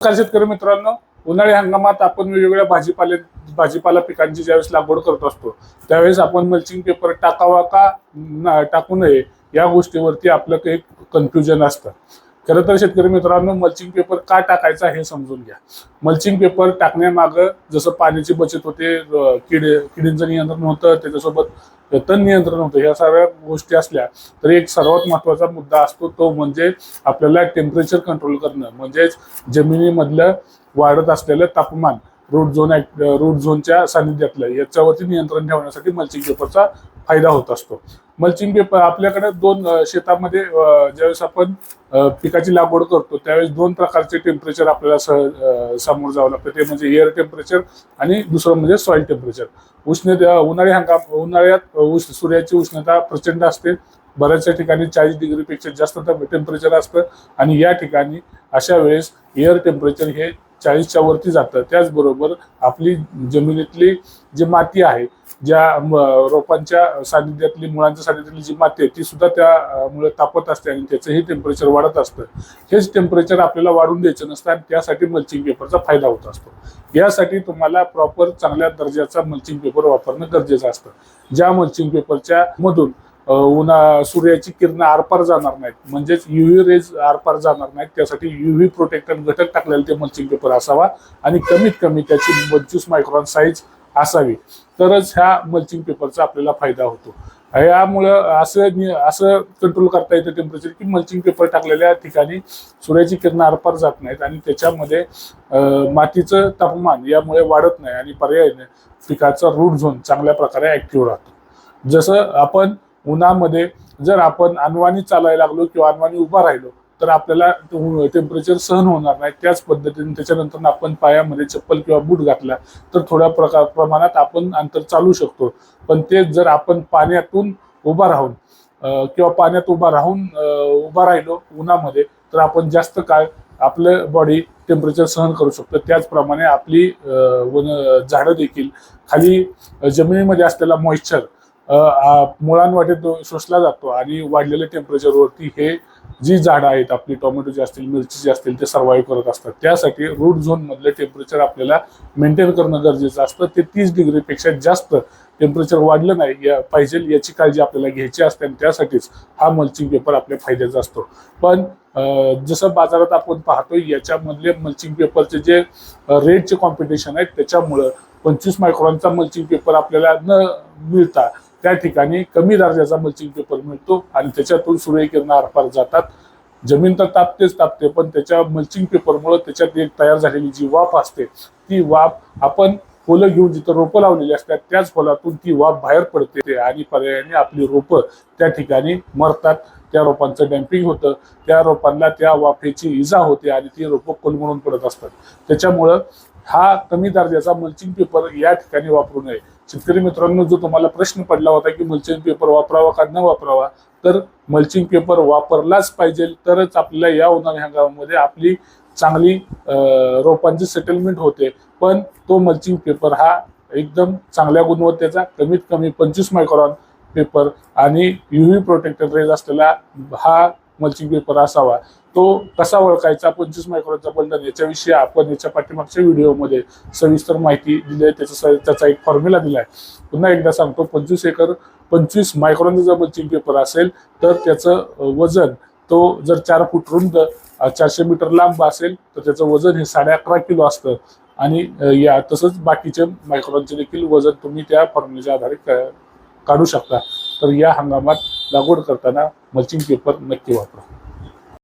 नमस्कार शेतकरी मित्रांनो. उन्हाळी हंगामात आपण वेगवेगळ्या भाजीपाले भाजीपाला पिकांची ज्यावेळेस लागवड करत असतो त्यावेळेस आपण मल्चिंग पेपर टाकावा का टाकू नये या गोष्टीवरती आपलं काही कन्फ्युजन असतं. खरं तर शेतकरी मित्रांनो मल्चिंग पेपर का टाकायचा हे समजून घ्या. मल्चिंग पेपर टाकण्यामागं जसं पाण्याची बचत होते किडे किडींचं नियंत्रण होतं त्याच्यासोबत तण नियंत्रण होतं. ह्या सगळ्या गोष्टी असल्या तरी एक सर्वात महत्त्वाचा मुद्दा असतो तो म्हणजे आपल्याला टेम्परेचर कंट्रोल करणं. म्हणजेच जमिनीमधलं वाढत असलेलं तापमान रूट झोन रूट झोनच्या सानिध्यातलं याच्यावरती नियंत्रण ठेवण्यासाठी मल्चिंग पेपरचा फायदा होत असतो. मल्चिंग पेपर आपल्याकडे दोन शेतामध्ये ज्यावेळेस आपण पिकाची लागवड करतो त्यावेळेस दोन प्रकारचे टेम्परेचर आपल्याला सह समोर जावं लागतं. ते म्हणजे एअर टेम्परेचर आणि दुसरं म्हणजे सॉइल टेम्परेचर उष्णते उन्हाळी हंगाम उन्हाळ्यात उष्ण सूर्याची उष्णता प्रचंड असते. बऱ्याचशा ठिकाणी चाळीस डिग्रीपेक्षा जास्त टेम्परेचर असतं. आणि या ठिकाणी अशा वेळेस एअर टेम्परेचर हे चाळीसच्या वरती जातं. त्याचबरोबर आपली जमिनीतली जी माती आहे ज्या म, रोपांच्या सानिध्यातली मुळांच्या सानिध्यातली जी माती आहे ती सुद्धा त्यामुळे तापत असते आणि त्याचंही टेम्परेचर वाढत असतं. हेच टेम्परेचर आपल्याला वाढून द्यायचं नसतं आणि त्यासाठी मल्चिंग पेपरचा फायदा होत असतो. यासाठी तुम्हाला प्रॉपर चांगल्या दर्जाचा मल्चिंग पेपर वापरणं गरजेचं असतं. ज्या मल्चिंग पेपरच्या मधून उन्हा सूर्याची किरण आरपार जाणार नाहीत. म्हणजेच युव्ही रेज आरपार जाणार नाहीत. त्यासाठी युव्ही प्रोटेक्टर घटक टाकलेला ते मल्चिंग पेपर असावा आणि कमीत कमी त्याची पंचवीस मायक्रॉन साईज असावी. तरच ह्या मल्चिंग पेपरचा आपल्याला फायदा होतो. यामुळं असं असं कंट्रोल करता येतं टेम्परेचर की मल्चिंग पेपर टाकलेल्या ठिकाणी सूर्याची किरण आरपार जात नाहीत आणि त्याच्यामध्ये मातीचं तापमान यामुळे वाढत नाही आणि पर्यायाने पिकाचा रूट झोन चांगल्या प्रकारे ऍक्टिव्ह राहतो. जसं आपण उन्हामध्ये जर आपण अनवाणी चालायला लागलो किंवा अनवाणी उभा राहिलो तर आपल्याला टेम्परेचर सहन होणार नाही. त्याच पद्धतीने त्याच्यानंतर आपण पायामध्ये चप्पल किंवा बूट घातला तर थोड्या प्रकार प्रमाणात आपण अंतर चालू शकतो. पण ते जर आपण पाण्यातून उभा राहून किंवा पाण्यात उभा राहून उभा राहिलो उन्हामध्ये तर आपण जास्त काळ आपलं बॉडी टेम्परेचर सहन करू शकतो. त्याचप्रमाणे आपली वन झाडं देखील खाली जमिनीमध्ये असलेला मॉइश्चर मुळांवाटे तो शोषला जातो आणि वाढलेल्या टेम्परेचरवरती हे जी झाडं आहेत आपली टोमॅटोची असतील मिरचीची असतील ते सर्वाईव्ह करत असतात. त्यासाठी रूट झोन मधलं टेम्परेचर आपल्याला मेंटेन करणं गरजेचं असतं. ते तीस डिग्रीपेक्षा जास्त टेम्परेचर वाढलं नाही या पाहिजे याची काळजी आपल्याला घ्यायची असते आणि त्यासाठीच हा मल्चिंग पेपर आपल्या फायद्याचा असतो. पण जसं बाजारात आपण पाहतो याच्यामधले मल्चिंग पेपरचे जे रेटचे कॉम्पिटिशन आहेत त्याच्यामुळं पंचवीस मायक्रॉनचा मल्चिंग पेपर आपल्याला न मिळता त्या ठिकाणी कमी दर्जाचा मल्चिंग पेपर मिळतो आणि त्याच्यातून सूर्यकिरण आरपार जातात. जमीन तर तापतेच तापते पण त्याच्या मल्चिंग पेपरमुळे त्याच्यात एक तयार झालेली जी वाफ असते ती वाफ आपण फुलं घेऊन जिथं रोपं लावलेली असतात त्याच फुलातून ती वाफ बाहेर पडते आणि पर्यायाने आपली रोपं त्या ठिकाणी मरतात. त्या रोपांचं डॅम्पिंग होतं. त्या रोपांना त्या वाफेची इजा होते आणि ती रोपं कोलमडून पडत असतात. त्याच्यामुळं हा कमी दर्जाचा मल्चिंग पेपर या ठिकाणी वापरू नये. शेतकरी मित्रांनो जो तुम्हाला प्रश्न पडला होता की मल्चिंग पेपर वापरावा का न वापरावा तर मल्चिंग पेपर वापरलाच पाहिजे. तरच आपल्याला या उन्हाळी हंगामामध्ये आपली चांगली रोपांची सेटलमेंट होते. पण तो मल्चिंग पेपर हा एकदम चांगल्या गुणवत्तेचा कमीत कमी पंचवीस मायक्रॉन पेपर आणि युव्ही प्रोटेक्टर रेज असलेला हा मल्चिंग पेपर असावा. तो कसा ओळखायचा? पंचवीस मायक्रॉनचा बंधन याच्याविषयी आपण याच्या पाठीमागच्या व्हिडिओमध्ये सविस्तर माहिती दिली आहे. त्याचा त्याचा एक फॉर्म्युला दिला आहे पुन्हा एकदा सांगतो पंचवीस एकर पंचवीस मायक्रॉनचा जर मल्चिंग पेपर असेल तर त्याचं वजन तो जर चार फूट रुंद चारशे मीटर लांब असेल तर त्याचं वजन हे साडे अकरा किलो असतं. आणि या तसंच बाकीचे मायक्रॉनचे देखील वजन तुम्ही त्या फॉर्म्युलेच्या आधारे काढू शकता. तर या हंगामात लागवड करताना मल्चिंग पेपर नक्की वापरा.